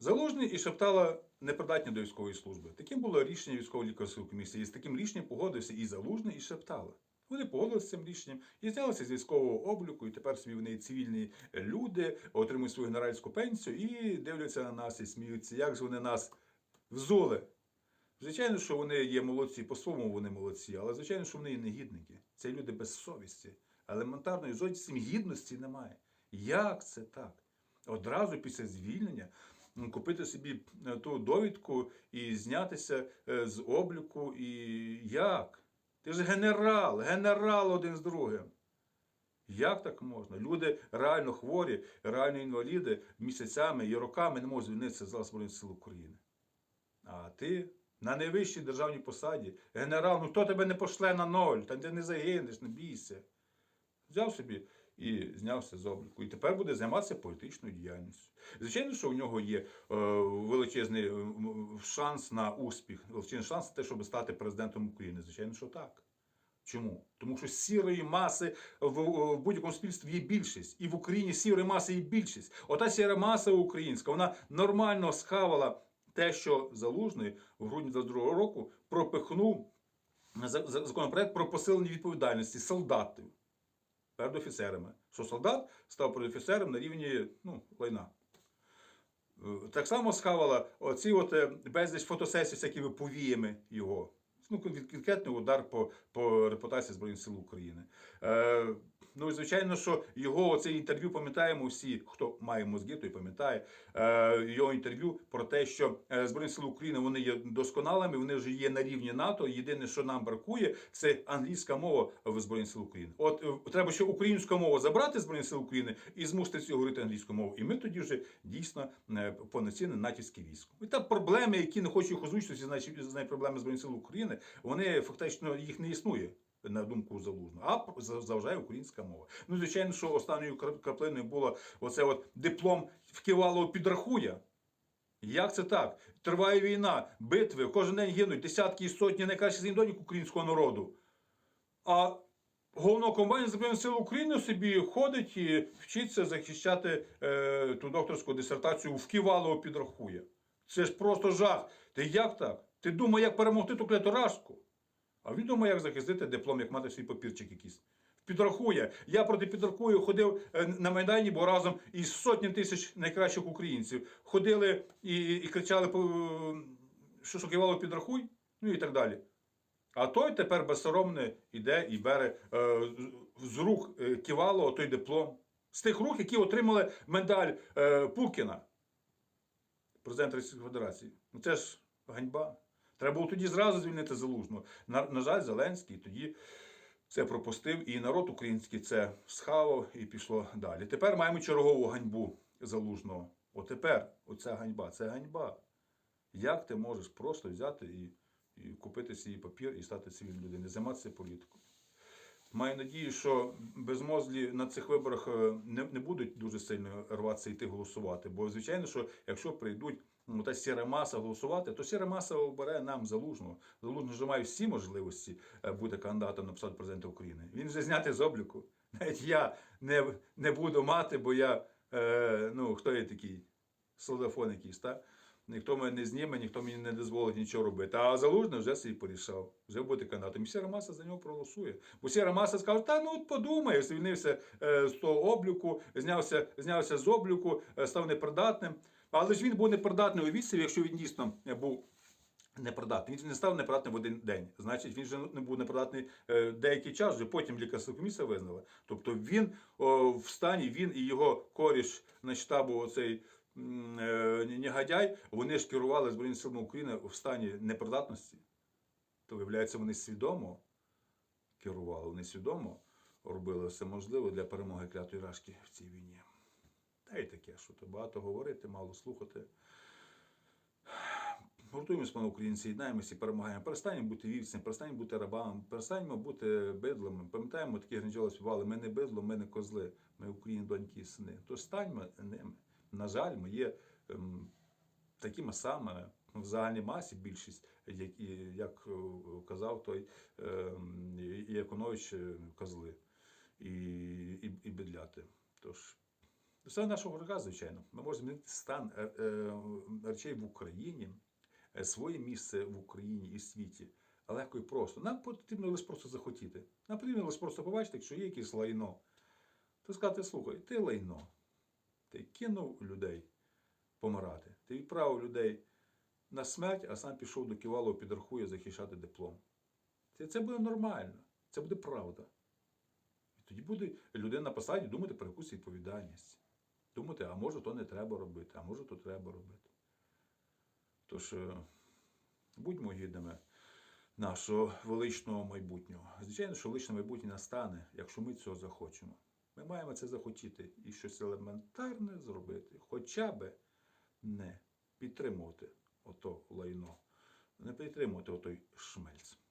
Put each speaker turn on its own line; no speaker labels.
Залужний і Шептала непридатні до військової служби. Таким було рішення військової лікарської комісії. І з таким рішенням погодився і Залужний, і Шептала. Вони погодилися з цим рішенням і знялися з військового обліку, і тепер собі вони цивільні люди, отримують свою генеральську пенсію і дивляться на нас і сміються, як ж вони нас взули. Звичайно, що вони є молодці, по-своєму вони молодці, але звичайно, що вони і негідники. Це люди без совісті. Елементарної зовсім гідності немає. Як це так? Одразу після звільнення купити собі е, ту довідку і знятися е, з обліку. І як? Ти ж генерал, генерал один з другим. Як так можна? Люди реально хворі, реально інваліди місяцями і роками не можуть звільнитися з Збройних сил України. А ти на найвищій державній посаді, генерал, ну хто тебе не пошле на ноль, та ти не загинеш, не бійся. Взяв собі і знявся з обліку. І тепер буде займатися політичною діяльністю. Звичайно, що у нього є е, величезний е, шанс на успіх, величезний шанс на те, щоб стати президентом України. Звичайно, що так. Чому? Тому що сірої маси в, будь-якому суспільстві є більшість. І в Україні сірої маси є більшість. Ота сіра маса українська, вона нормально схавала те, що Залужний в грудні 22 року пропихнув за- за- законопроект про посилення відповідальності солдатів перед офіцерами. Що солдат став перед офіцером на рівні ну, лайна. Е, Так само схавала оці от е, безліч фотосесій з якими повіями його. Ну, конкретний удар по, по репутації Збройних сил України. Е, ну, і звичайно, що його це інтерв'ю пам'ятаємо всі, хто має мозги, той пам'ятає. Е, його інтерв'ю про те, що е, Збройні сили України вони є досконалими, вони вже є на рівні НАТО. Єдине, що нам бракує, це англійська мова в Збройних сил України. От е, треба ще українську мову забрати з Збройних сил України і змусити всіх говорити англійською мовою. І ми тоді вже дійсно е, повноцінне натівське військо. І там проблеми, які не хочу їх озвучити, значить проблеми Збройних сил України, вони фактично їх не існує. На думку залужного, а заважає українська мова. Ну, звичайно, що останньою краплиною було оце от диплом вкивало підрахуя. Як це так? Триває війна, битви, кожен день гинуть десятки і сотні найкращих зіндонік українського народу. А головнокомандувач Збройних сил України собі ходить і вчиться захищати е, ту докторську дисертацію в Ківалово підрахує. Це ж просто жах. Ти як так? Ти думай, як перемогти ту клятурашку? А він думає, як захистити диплом, як мати свій папірчик якийсь. Підрахує. Я проти підрахую ходив е, на Майдані, бо разом із сотні тисяч найкращих українців ходили і, і кричали, що Ківалово підрахуй, ну і так далі. А той тепер безсоромно йде і бере е, з- рук е, Ківалова той диплом. З тих рук, які отримали медаль е, Пукіна, президента Російської Федерації. Ну це ж ганьба. Треба було тоді зразу звільнити залужного. На, на жаль, Зеленський тоді це пропустив, і народ український це схавав і пішло далі. Тепер маємо чергову ганьбу залужного. Отепер оця ганьба, це ганьба. Як ти можеш просто взяти і, і купити свій папір і стати цивільною людиною, займатися політикою? Маю надію, що безмозлі на цих виборах е, не, не будуть дуже сильно рватися йти голосувати. Бо, звичайно, що якщо прийдуть та сіра маса голосувати, то сіра маса обере нам залужного. Залужний вже має всі можливості е, бути кандидатом на посаду президента України. Він вже знятий з обліку. Навіть я не, не буду мати, бо я е, ну, хто я такий? Солдафон якийсь, так? Ніхто мене не зніме, ніхто мені не дозволить нічого робити. А залужний вже собі порішав, вже бути кандидатом. І сіра маса за нього проголосує. Бо сіра маса скаже, та ну от подумай, звільнився е, з того обліку, знявся, знявся з обліку, е, став непридатним. Але ж він був непридатний у відсіві, якщо він дійсно е, був непридатний. Він не став непридатним в один день. Значить, він вже не був непридатний е, деякий час, вже потім лікарська комісія визнала. Тобто він о, в стані, він і його коріш на штабу, оцей негодяй, вони ж керували Збройними силами України в стані непридатності. То, виявляється, вони свідомо керували, вони свідомо робили все можливе для перемоги клятої рашки в цій війні. Та й таке, що то багато говорити, мало слухати. Гуртуємося, пане українці, єднаємося і перемагаємо. Перестанемо бути вівцями, перестанемо бути рабами, перестанемо бути бидлами. Пам'ятаємо, такі гранджоли співали, ми не бидло, ми не козли, ми Україні доньки і сини. То станьмо ними. На жаль, ми є ем, такими самими в загальній масі більшість, як, як е, казав той ем, Яковнович, е, козли і, і, і бедляти. Тож самого нашого ворога, звичайно, ми можемо змінити стан е, речей в Україні, своє місце в Україні і світі. Легко і просто. Нам потрібно лише просто захотіти. Нам потрібно лише просто побачити, якщо є якесь лайно. То сказати, слухай, ти лайно. Ти кинув людей помирати. Ти відправив людей на смерть, а сам пішов до Ківалова підрахує захищати диплом. Це, це буде нормально, це буде правда. І тоді буде людина на посаді думати про якусь відповідальність. Думати, а може то не треба робити, а може то треба робити. Тож, е, будьмо гідними нашого величного майбутнього. Звичайно, що величне майбутнє настане, якщо ми цього захочемо. Ми маємо це захотіти і щось елементарне зробити, хоча би не підтримувати ото лайно, не підтримувати отой шмельц.